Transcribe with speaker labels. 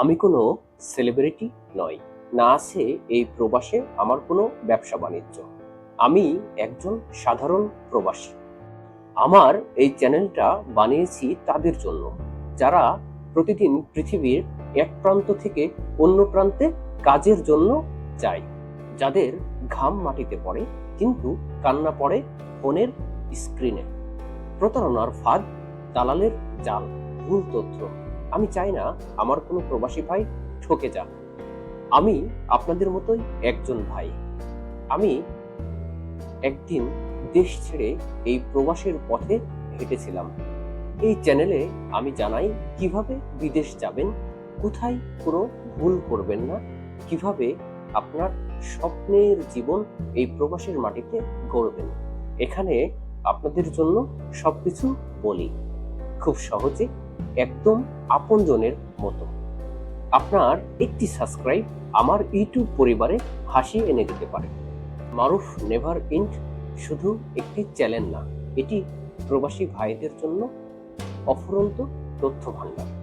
Speaker 1: আমি কোনো সেলিব্রিটি নই। না আছে এই প্রবাসে আমার কোনো ব্যবসা বাণিজ্য। আমি একজন সাধারণ প্রবাসী। আমার এই চ্যানেলটা বানিয়েছি তাদের জন্য। যারা প্রতিদিন পৃথিবীর এক প্রান্ত থেকে অন্য প্রান্তে কাজের জন্য যায়। যাদের ঘাম মাটিতে পড়ে, কিন্তু কান্না পড়ে ফোনের স্ক্রিনে। প্রতারণার ফাঁদ, দালালের জাল, ভুল তথ্য। আমি চাই না আমার কোনো প্রবাসী ভাই ঠকে যাক। আমি আপনাদের মতোই একজন ভাই। আমি একদিন দেশ ছেড়ে এই প্রবাসের পথে হেঁটেছিলাম। এই চ্যানেলে আমি জানাই কীভাবে বিদেশ যাবেন, কোথায় কোনো ভুল করবেন না, কীভাবে আপনার স্বপ্নের জীবন এই প্রবাসের মাটিতে গড়বেন। এখানে আপনাদের জন্য সবকিছু বলি। খুব সহজে একদম আপনজনের মতো। আপনার একটি সাবস্ক্রাইব আমার ইউটিউব পরিবারে হাসি এনে দিতে পারে। মারুফ নেভার ইন্ট শুধু একটি চ্যানেল না, এটি প্রবাসী ভাইদের জন্য অফুরন্ত তথ্য ভাণ্ডার।